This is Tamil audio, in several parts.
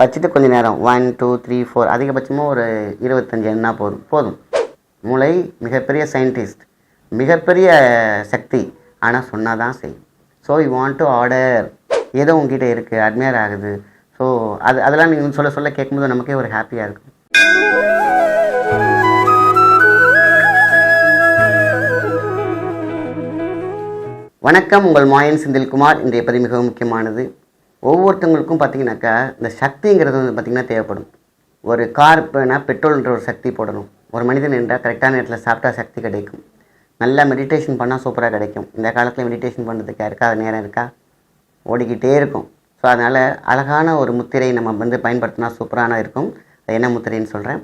வச்சுட்டு கொஞ்ச நேரம். ஒன் டூ த்ரீ ஃபோர் அதிகபட்சமாக ஒரு இருபத்தஞ்சு எண்ணா போதும். போதும். மூளை மிகப்பெரிய சயின்டிஸ்ட் மிகப்பெரிய சக்தி. ஆனால் சொன்னால் தான் செய்யும் so you want to order ஏதோ உங்ககிட்ட இருக்குது அட்மையர் ஆகுது. ஸோ அது அதெல்லாம் நீங்கள் சொல்ல சொல்ல கேட்கும்போது நமக்கே ஒரு ஹாப்பியாக இருக்கும். வணக்கம். உங்கள் மாயன் செந்தில்குமார். இன்றைய பதிவு மிகவும் முக்கியமானது. ஒவ்வொருத்தவங்களுக்கும் பார்த்தீங்கன்னாக்கா இந்த சக்திங்கிறது வந்து பார்த்திங்கன்னா தேவைப்படும். ஒரு கார் இப்போனா பெட்ரோல்ன்ற ஒரு சக்தி போடணும். ஒரு மனிதன் என்றால் கரெக்டான நேரத்தில் சாப்பிட்டா சக்தி கிடைக்கும். நல்லா மெடிடேஷன் பண்ணால் சூப்பராக கிடைக்கும். இந்த காலத்தில் மெடிடேஷன் பண்ணுறதுக்கு யாருக்கா நேரம் இருக்கா? ஓடிக்கிட்டே இருக்கும். ஸோ அதனால் அழகான ஒரு முத்திரை நம்ம வந்து பயன்படுத்தினா சூப்பரான இருக்கும். அது என்ன முத்திரைன்னு சொல்கிறேன்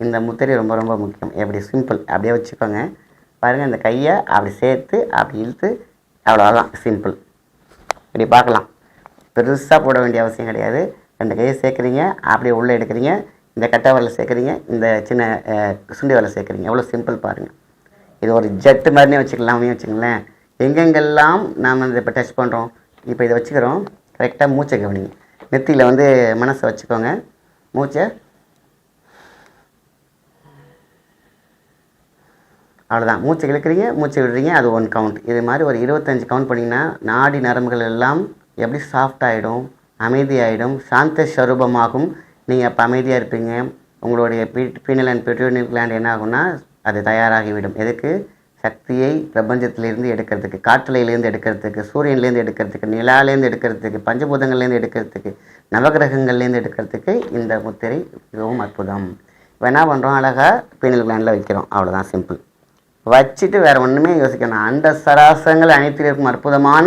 இந்த முத்திரை ரொம்ப ரொம்ப முக்கியம். எப்படி? சிம்பிள் அப்படியே வச்சுக்கோங்க. பாருங்கள் இந்த கையை அப்படி சேர்த்து அப்படி இழுத்து அவ்வளோதான் சிம்பிள் இப்படி பார்க்கலாம். பெருசாக போட வேண்டிய அவசியம் கிடையாது. ரெண்டு கையை சேர்க்குறீங்க அப்படியே உள்ளே எடுக்கிறீங்க. இந்த கட்டை வரல சேர்க்குறீங்க இந்த சின்ன சுண்டி வரல சேர்க்குறீங்க. எவ்வளோ சிம்பிள் பாருங்கள் இது ஒரு ஜெட்டு மாதிரினே வச்சுக்கலாமே வச்சுங்களேன் எங்கெங்கெல்லாம் நாம் இதை இப்போ டச் பண்ணுறோம் இப்போ இதை வச்சுக்கிறோம். கரெக்டாக மூச்சை கவனிங்க. நெத்தியில் வந்து மனசை வச்சுக்கோங்க. மூச்சை. அவ்வளோதான் மூச்சை இழுக்கிறீங்க மூச்சை விடுறீங்க அது ஒன் கவுண்ட் இது மாதிரி ஒரு இருபத்தஞ்சு கவுண்ட் பண்ணிங்கன்னா நாடி நரம்புகள் எல்லாம் எப்படி சாஃப்ட் ஆகிடும் அமைதியாகிடும் சாந்த ஸ்வரூபமாகும். நீங்கள் அப்போ அமைதியாக இருப்பீங்க. உங்களுடைய பீனல் அண்ட் பெட்ரோனியல் கிளாண்ட் என்ன ஆகும்னா அது தயாராகிவிடும். எதுக்கு? சக்தியை பிரபஞ்சத்திலேருந்து எடுக்கிறதுக்கு காற்றலையிலேருந்து எடுக்கிறதுக்கு சூரியன்லேருந்து எடுக்கிறதுக்கு நிலாலேருந்து எடுக்கிறதுக்கு பஞ்சபூதங்கள்லேருந்து எடுக்கிறதுக்கு நவகிரகங்கள்லேருந்து எடுக்கிறதுக்கு இந்த முத்திரை மிகவும் அற்புதம். இப்போ என்ன பண்ணுறோம் அழகாக பீனல் கிளாண்டில் வைக்கிறோம். அவ்வளோதான் சிம்பிள் வச்சுட்டு வேறு ஒன்றுமே யோசிக்கணும் அந்த சராசங்கள் அனைத்திலிருக்கும் அற்புதமான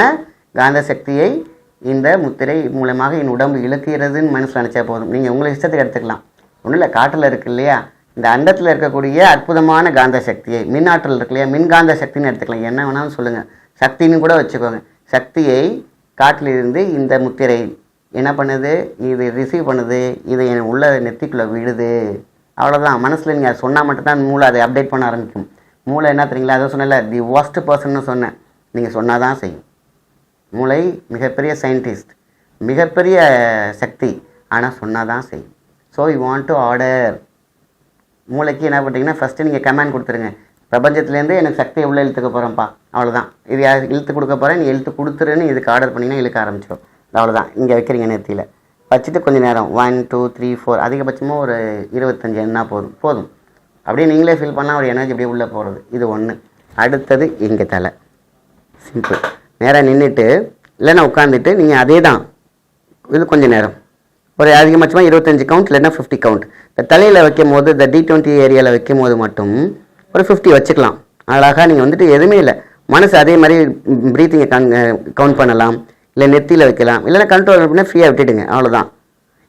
காந்த சக்தியை இந்த முத்திரை மூலமாக என் உடம்பு இழுக்கிறதுன்னு மனசில் நினச்சா போதும். நீங்கள் உங்களை இஷ்டத்துக்கு எடுத்துக்கலாம். ஒன்றும் இல்லை காட்டில் இருக்கு இல்லையா? இந்த அண்டத்தில் இருக்கக்கூடிய அற்புதமான காந்த சக்தியை மின் ஆற்றல் இருக்கு இல்லையா? மின்காந்த சக்தின்னு எடுத்துக்கலாம். என்ன வேணாலும் சொல்லுங்கள் சக்தின்னு கூட வச்சுக்கோங்க. சக்தியை காட்டிலிருந்து இந்த முத்திரை என்ன பண்ணுது? இது ரிசீவ் பண்ணுது. இது என் உள்ள நெத்திக்குள்ளே விழுது. அவ்வளோதான் மனசில் நீங்கள் சொன்னால் மட்டும்தான் மூளை அதை அப்டேட் பண்ண ஆரம்பிக்கும். மூளை என்ன தெரியுங்களா? அதை சொன்னல தி ஒஸ்ட் பர்சன்னு சொன்னேன். நீங்கள் சொன்னால் தான் செய்யும். மூளை மிகப்பெரிய சயின்டிஸ்ட் மிகப்பெரிய சக்தி. ஆனால் சொன்னால் தான் செய்யும் so you want to order மூளைக்கு என்ன பண்ணுறீங்கன்னா ஃபஸ்ட்டு நீங்கள் கமெண்ட் கொடுத்துருங்க. பிரபஞ்சத்துலேருந்து எனக்கு சக்தி உள்ளே இழுத்துக்க போகிறேன்ப்பா அவ்வளோதான் இது யார் இழுத்து கொடுக்க போகிறேன் நீ இழுத்து கொடுத்துருன்னு இதுக்கு ஆர்டர் பண்ணிங்கன்னா இழுக்க ஆரம்பிச்சிடும் அவ்வளோதான் இங்கே வைக்கிறீங்க நிறுத்தியில் வச்சுட்டு கொஞ்சம் நேரம். ஒன் டூ த்ரீ ஃபோர் அதிகபட்சமாக ஒரு இருபத்தஞ்சு எண்ணா போதும். போதும். அப்படியே நீங்களே ஃபீல் பண்ணால் ஒரு எனர்ஜி அப்படியே உள்ளே போகிறது இது ஒன்று அடுத்தது இங்கே தலை. சிம்பிள் நேராக நின்றுட்டு இல்லைன்னா உட்காந்துட்டு நீங்கள் அதே தான் இது கொஞ்சம் நேரம். ஒரு அதிகபட்சமாக இருபத்தஞ்சி கவுண்ட் இல்லைன்னா ஃபிஃப்டி கவுண்ட் இந்த தலையில் வைக்கும் போது இந்த டி டுவெண்ட்டி ஏரியாவில் வைக்கும் போது மட்டும் ஒரு ஃபிஃப்டி வச்சுக்கலாம். அழகாக நீங்கள் வந்துட்டு எதுவுமே இல்லை. மனசு அதே மாதிரி ப்ரீத்திங்கை கண் கவுண்ட் பண்ணலாம். இல்லை நெத்தியில் வைக்கலாம். இல்லைன்னா கண்ட்ரோல் அப்படின்னா ஃப்ரீயாக விட்டுடுங்க. அவ்வளோதான்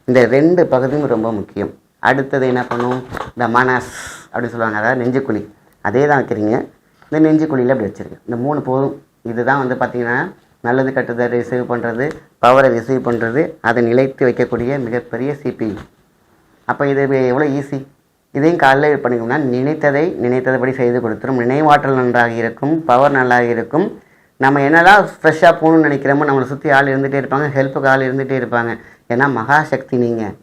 இந்த ரெண்டு பகுதியும் ரொம்ப முக்கியம். அடுத்தது என்ன பண்ணும்? இந்த மனஸ் அப்படின்னு சொல்லுவாங்க. அதாவது நெஞ்சுக்குழி. அதே தான் வைக்கிறீங்க. இந்த நெஞ்சுக்குழியில் அப்படி வச்சுருங்க. இந்த மூணு போதும். இதுதான் வந்து பார்த்திங்கன்னா நல்லது கெட்டதை ரிசீவ் பண்ணுறது பவரை ரிசீவ் பண்ணுறது அதை நிலைத்து வைக்கக்கூடிய மிகப்பெரிய சிபி அப்போ இது எவ்வளோ ஈஸி இதையும் காலையில் பண்ணிக்கோங்கன்னா நினைத்ததை நினைத்ததைப்படி செய்து கொடுத்துரும். நினைவாற்றல் நன்றாக இருக்கும் பவர் நல்லாக இருக்கும். நம்ம என்னெல்லாம் ஃப்ரெஷ்ஷாக போகணும்னு நினைக்கிறோமோ நம்மளை சுற்றி ஆள் இருந்துகிட்டே இருப்பாங்க ஹெல்ப்புக்கு ஆள் இருந்துகிட்டே இருப்பாங்க. ஏன்னா மகாசக்தி நீங்கள்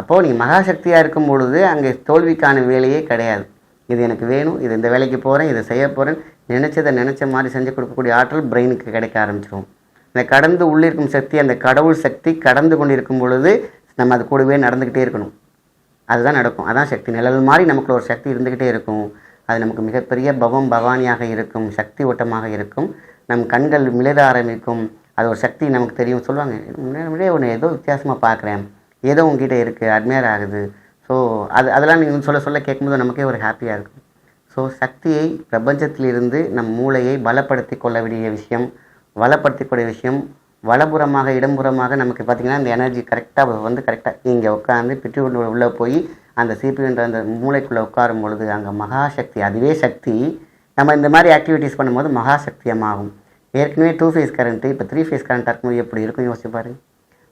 அப்போது நீ மகாசக்தியாக இருக்கும் பொழுது அங்கே தோல்விக்கான வேலையே கிடையாது. இது எனக்கு வேணும் இது இந்த வேலைக்கு போகிறேன் இதை செய்ய போகிறேன் நினச்சதை நினச்ச மாதிரி செஞ்சு கொடுக்கக்கூடிய ஆற்றல் பிரெயினுக்கு கிடைக்க ஆரம்பிச்சிடும் இந்த கடந்து உள்ளிருக்கும் சக்தி அந்த கடவுள் சக்தி கடந்து கொண்டிருக்கும் பொழுது நம்ம அது கூடவே நடந்துக்கிட்டே இருக்கணும். அதுதான் நடக்கும். அதான் சக்தி. நிழல் மாதிரி நமக்குள்ள ஒரு சக்தி இருந்துக்கிட்டே இருக்கும். அது நமக்கு மிகப்பெரிய பவம் பவானியாக இருக்கும் சக்தி ஓட்டமாக இருக்கும். நம் கண்கள் மிளிர ஆரம்பிக்கும். அது ஒரு சக்தி நமக்கு தெரியும். சொல்லுவாங்க முன்னாடியே ஒன்று ஏதோ வித்தியாசமாக பார்க்குறேன். ஏதோ உங்ககிட்ட இருக்குது அட்மையர் ஆகுது. ஸோ அது அதெல்லாம் நீங்கள் சொல்ல சொல்ல கேட்கும்போது நமக்கே ஒரு ஹாப்பியாக இருக்கும். ஸோ சக்தியை பிரபஞ்சத்திலிருந்து நம் மூளையை பலப்படுத்தி கொள்ள வேண்டிய விஷயம் வளப்படுத்திக்கூடிய விஷயம் வலப்புறமாக இடம்புறமாக நமக்கு பார்த்திங்கன்னா அந்த எனர்ஜி கரெக்டாக வந்து கரெக்டாக இங்கே உட்காந்து பெற்றுக்கொண்டு உள்ளே போய் அந்த சிபின்ற அந்த மூளைக்குள்ளே உட்காரும் பொழுது அங்கே மகாசக்தி அதுவே சக்தி நம்ம இந்த மாதிரி ஆக்டிவிட்டீஸ் பண்ணும்போது மகாசக்தியமாகும். ஏற்கனவே டூ ஃபேஸ் கரண்ட்டு இப்போ த்ரீ ஃபேஸ் கரண்ட்டாக இருக்கும்போது எப்படி இருக்கும்? யோசிப்பாரு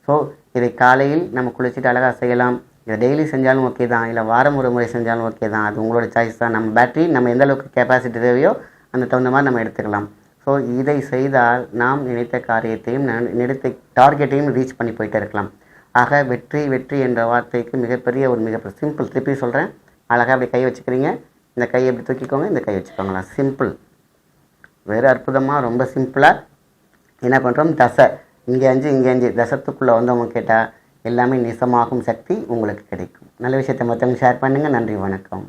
ஸோ இதை காலையில் நம்ம குளிச்சுட்டு அழகாக செய்யலாம். இதை டெய்லி செஞ்சாலும் ஓகே தான் இல்லை வாரம் ஒரு முறை செஞ்சாலும் ஓகே தான். அது உங்களோட சாய்ஸ் தான். நம்ம பேட்டரி நம்ம எந்த அளவுக்கு கெப்பாசிட்டி தேவையோ அந்த தகுந்த மாதிரி நம்ம எடுத்துக்கலாம். ஸோ இதை செய்தால் நாம் நினைத்த காரியத்தையும் நினைத்த டார்கெட்டையும் ரீச் பண்ணி போயிட்டே இருக்கலாம். ஆக வெற்றி வெற்றி என்ற வார்த்தைக்கு மிகப்பெரிய ஒரு மிக சிம்பிள் திருப்பி சொல்கிறேன் அழகாக அப்படி கை வச்சுக்கிறீங்க. இந்த கையை இப்படி தூக்கிக்கோங்க இந்த கை வச்சுக்கோங்களா சிம்பிள் வேறு அற்புதமாக ரொம்ப சிம்பிளாக என்ன பண்ணுறோம் தசை. இங்கே அஞ்சு இங்கே அஞ்சு. தசத்துக்குள்ளே வந்தவங்க கேட்டால் எல்லாமே நேசமாகும் சக்தி உங்களுக்கு கிடைக்கும். நல்ல விஷயத்தை மற்றவங்க ஷேர் பண்ணுங்கள் நன்றி வணக்கம்.